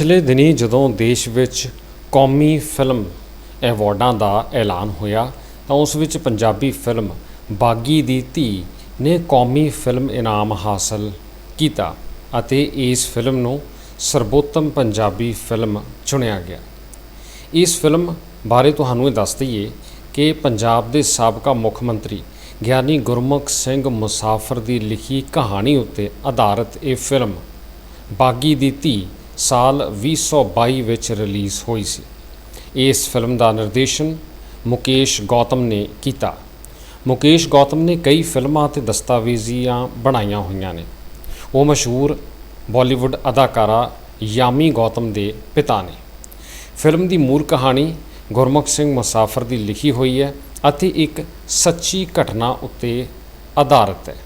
ਪਿਛਲੇ ਦਿਨੀ ਜਦੋਂ ਦੇਸ਼ ਵਿੱਚ ਕੌਮੀ ਫਿਲਮ ਐਵਾਰਡਾਂ ਦਾ ਐਲਾਨ ਹੋਇਆ, ਤਾਂ ਉਸ ਵਿੱਚ ਪੰਜਾਬੀ ਫਿਲਮ ਬਾਗੀ ਦੀ ਧੀ ਨੇ ਕੌਮੀ ਫਿਲਮ ਇਨਾਮ ਹਾਸਲ ਕੀਤਾ ਅਤੇ ਇਸ ਫਿਲਮ ਨੂੰ ਸਰਬੋਤਮ ਪੰਜਾਬੀ ਫਿਲਮ ਚੁਣਿਆ ਗਿਆ। ਇਸ ਫਿਲਮ ਬਾਰੇ ਤੁਹਾਨੂੰ ਇਹ ਦੱਸ ਦਈਏ ਕਿ ਪੰਜਾਬ ਦੇ ਸਾਬਕਾ ਮੁੱਖ ਮੰਤਰੀ ਗਿਆਨੀ ਗੁਰਮੁਖ ਸਿੰਘ ਮੁਸਾਫਰ ਦੀ ਲਿਖੀ ਕਹਾਣੀ ਉੱਤੇ ਆਧਾਰਿਤ ਇਹ ਫਿਲਮ ਬਾਗੀ ਦੀ ਧੀ ਸਾਲ 2022 ਵਿੱਚ ਰਿਲੀਜ਼ ਹੋਈ ਸੀ। ਇਸ ਫਿਲਮ ਦਾ ਨਿਰਦੇਸ਼ਨ ਮੁਕੇਸ਼ ਗੌਤਮ ਨੇ ਕੀਤਾ। ਮੁਕੇਸ਼ ਗੌਤਮ ਨੇ ਕਈ ਫਿਲਮਾਂ ਅਤੇ ਦਸਤਾਵੇਜ਼ੀਆਂ ਬਣਾਈਆਂ ਹੋਈਆਂ ਨੇ। ਉਹ ਮਸ਼ਹੂਰ ਬਾਲੀਵੁੱਡ ਅਦਾਕਾਰਾ ਯਾਮੀ ਗੌਤਮ ਦੇ ਪਿਤਾ ਨੇ। ਫਿਲਮ ਦੀ ਮੂਲ ਕਹਾਣੀ ਗੁਰਮੁਖ ਸਿੰਘ ਮੁਸਾਫਰ ਦੀ ਲਿਖੀ ਹੋਈ ਹੈ ਅਤੇ ਇੱਕ ਸੱਚੀ ਘਟਨਾ ਉੱਤੇ ਆਧਾਰਿਤ ਹੈ।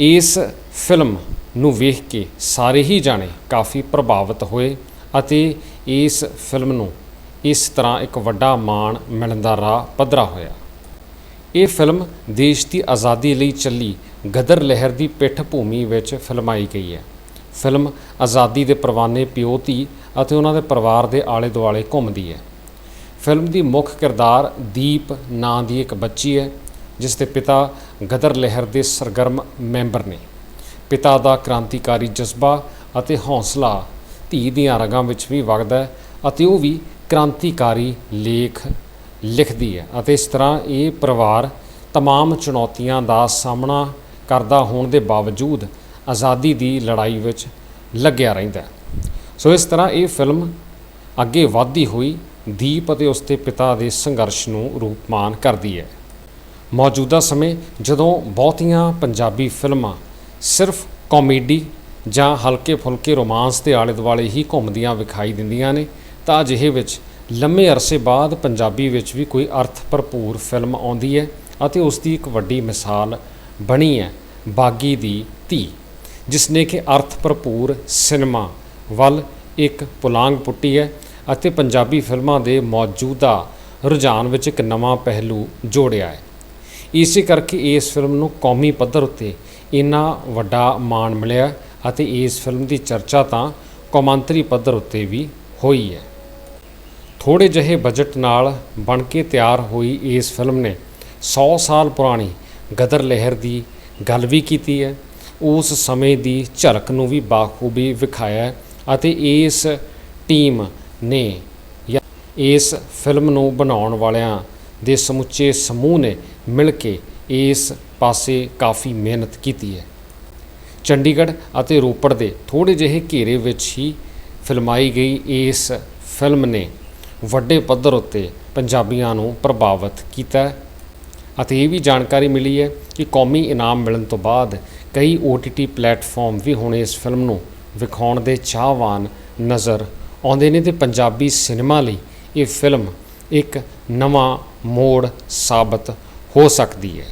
ਇਸ ਫਿਲਮ ਨੂੰ ਵੇਖ ਕੇ ਸਾਰੇ ਹੀ ਜਾਣੇ ਕਾਫੀ ਪ੍ਰਭਾਵਿਤ ਹੋਏ ਅਤੇ ਇਸ ਫਿਲਮ ਨੂੰ ਇਸ ਤਰ੍ਹਾਂ ਇੱਕ ਵੱਡਾ ਮਾਣ ਮਿਲਣ ਦਾ ਰਾਹ ਪੱਧਰਾ ਹੋਇਆ। ਇਹ ਫਿਲਮ ਦੇਸ਼ ਦੀ ਆਜ਼ਾਦੀ ਲਈ ਚੱਲੀ ਗਦਰ ਲਹਿਰ ਦੀ ਪਿੱਠ ਭੂਮੀ ਵਿੱਚ ਫਿਲਮਾਈ ਗਈ ਹੈ। ਫਿਲਮ ਆਜ਼ਾਦੀ ਦੇ ਪਰਵਾਨੇ ਪਿਓ ਧੀ ਅਤੇ ਉਹਨਾਂ ਦੇ ਪਰਿਵਾਰ ਦੇ ਆਲੇ ਦੁਆਲੇ ਘੁੰਮਦੀ ਹੈ। ਫਿਲਮ ਦੀ ਮੁੱਖ ਕਿਰਦਾਰ ਦੀਪ ਨਾਂ ਦੀ ਇੱਕ ਬੱਚੀ ਹੈ। ਜਿਸ ਦੇ ਪਿਤਾ ਗਦਰ ਲਹਿਰ ਦੇ ਸਰਗਰਮ ਮੈਂਬਰ ਨੇ ਪਿਤਾ ਦਾ ਕ੍ਰਾਂਤੀਕਾਰੀ ਜਜ਼ਬਾ ਅਤੇ ਹੌਸਲਾ ਧੀ ਦੀਆਂ ਰਗਾਂ ਵਿੱਚ ਵੀ ਵਗਦਾ ਹੈ ਅਤੇ ਉਹ ਵੀ ਕ੍ਰਾਂਤੀਕਾਰੀ ਲੇਖ ਲਿਖਦੀ ਹੈ ਅਤੇ ਇਸ ਤਰ੍ਹਾਂ ਇਹ ਪਰਿਵਾਰ तमाम ਚੁਣੌਤੀਆਂ ਦਾ ਸਾਹਮਣਾ ਕਰਦਾ ਹੋਣ ਦੇ ਬਾਵਜੂਦ ਆਜ਼ਾਦੀ ਦੀ ਲੜਾਈ ਵਿੱਚ ਲੱਗਿਆ ਰਹਿੰਦਾ ਹੈ ਸੋ ਇਸ ਤਰ੍ਹਾਂ ਇਹ ਫਿਲਮ ਅੱਗੇ ਵਧਦੀ ਹੋਈ ਦੀਪ ਅਤੇ ਉਸ ਦੇ ਪਿਤਾ ਦੇ ਸੰਘਰਸ਼ ਨੂੰ ਰੂਪਮਾਨ ਕਰਦੀ ਹੈ ਮੌਜੂਦਾ ਸਮੇਂ ਜਦੋਂ ਬਹੁਤੀਆਂ ਪੰਜਾਬੀ ਫਿਲਮਾਂ ਸਿਰਫ ਕਾਮੇਡੀ ਜਾਂ ਹਲਕੇ ਫੁਲਕੇ ਰੋਮਾਂਸ ਦੇ ਆਲੇ ਦੁਆਲੇ ਹੀ ਘੁੰਮਦੀਆਂ ਵਿਖਾਈ ਦਿੰਦੀਆਂ ਨੇ, ਤਾਂ ਅਜਿਹੇ ਵਿੱਚ ਲੰਮੇ ਅਰਸੇ ਬਾਅਦ ਪੰਜਾਬੀ ਵਿੱਚ ਵੀ ਕੋਈ ਅਰਥ ਭਰਪੂਰ ਫਿਲਮ ਆਉਂਦੀ ਹੈ ਅਤੇ ਉਸ ਦੀ ਇੱਕ ਵੱਡੀ ਮਿਸਾਲ ਬਣੀ ਹੈ, ਬਾਗੀ ਦੀ ਧੀ, ਜਿਸ ਨੇ ਕਿ ਅਰਥ ਭਰਪੂਰ ਸਿਨੇਮਾ ਵੱਲ ਇੱਕ ਪੁਲਾਂਗ ਪੁੱਟੀ ਹੈ ਅਤੇ ਪੰਜਾਬੀ ਫਿਲਮਾਂ ਦੇ ਮੌਜੂਦਾ ਰੁਝਾਨ ਵਿੱਚ ਇੱਕ ਨਵਾਂ ਪਹਿਲੂ ਜੋੜਿਆ ਹੈ। ਇਸੇ ਕਰਕੇ ਇਸ ਫਿਲਮ ਨੂੰ ਕੌਮੀ ਪੱਧਰ ਉੱਤੇ ਇੰਨਾ ਵੱਡਾ ਮਾਣ ਮਿਲਿਆ ਅਤੇ ਇਸ ਫਿਲਮ ਦੀ ਚਰਚਾ ਤਾਂ ਕੌਮਾਂਤਰੀ ਪੱਧਰ ਉੱਤੇ ਵੀ ਹੋਈ ਹੈ। ਥੋੜੇ ਜਿਹੇ ਬਜਟ ਨਾਲ ਬਣ ਕੇ ਤਿਆਰ ਹੋਈ ਇਸ ਫਿਲਮ ਨੇ 100 ਸਾਲ ਪੁਰਾਣੀ ਗਦਰ ਲਹਿਰ ਦੀ ਗੱਲ ਵੀ ਕੀਤੀ ਹੈ। ਉਸ ਸਮੇਂ ਦੀ ਝਲਕ ਨੂੰ ਵੀ ਬਾਖੂਬੀ ਵਿਖਾਇਆ ਅਤੇ ਇਸ ਟੀਮ ਨੇ ਇਸ ਫਿਲਮ ਨੂੰ ਬਣਾਉਣ ਵਾਲਿਆਂ ਦੇ ਸਮੁੱਚੇ ਸਮੂਹ ਨੇ ਮਿਲ ਕੇ ਇਸ ਪਾਸੇ ਕਾਫੀ ਮਿਹਨਤ ਕੀਤੀ ਹੈ। ਚੰਡੀਗੜ੍ਹ ਅਤੇ ਰੋਪੜ ਦੇ ਥੋੜੇ ਜਿਹੇ ਘੇਰੇ ਵਿੱਚ ਹੀ ਫਿਲਮਾਈ ਗਈ ਇਸ ਫਿਲਮ ਨੇ ਵੱਡੇ ਪੱਧਰ ਉੱਤੇ ਪੰਜਾਬੀਆਂ ਨੂੰ ਪ੍ਰਭਾਵਿਤ ਕੀਤਾ ਅਤੇ ਇਹ ਵੀ ਜਾਣਕਾਰੀ ਮਿਲੀ ਹੈ ਕਿ ਕੌਮੀ ਇਨਾਮ ਮਿਲਣ ਤੋਂ ਬਾਅਦ ਕਈ OTT ਪਲੇਟਫਾਰਮ ਵੀ ਹੁਣ ਇਸ ਫਿਲਮ ਨੂੰ ਵਿਖਾਉਣ ਦੇ ਚਾਹਵਾਨ ਨਜ਼ਰ ਆਉਂਦੇ ਨੇ ਤੇ ਪੰਜਾਬੀ ਸਿਨੇਮਾ ਲਈ ਇਹ ਫਿਲਮ ਇੱਕ ਨਵਾਂ ਮੋੜ ਸਾਬਤ ਹੋ ਸਕਦੀ ਹੈ।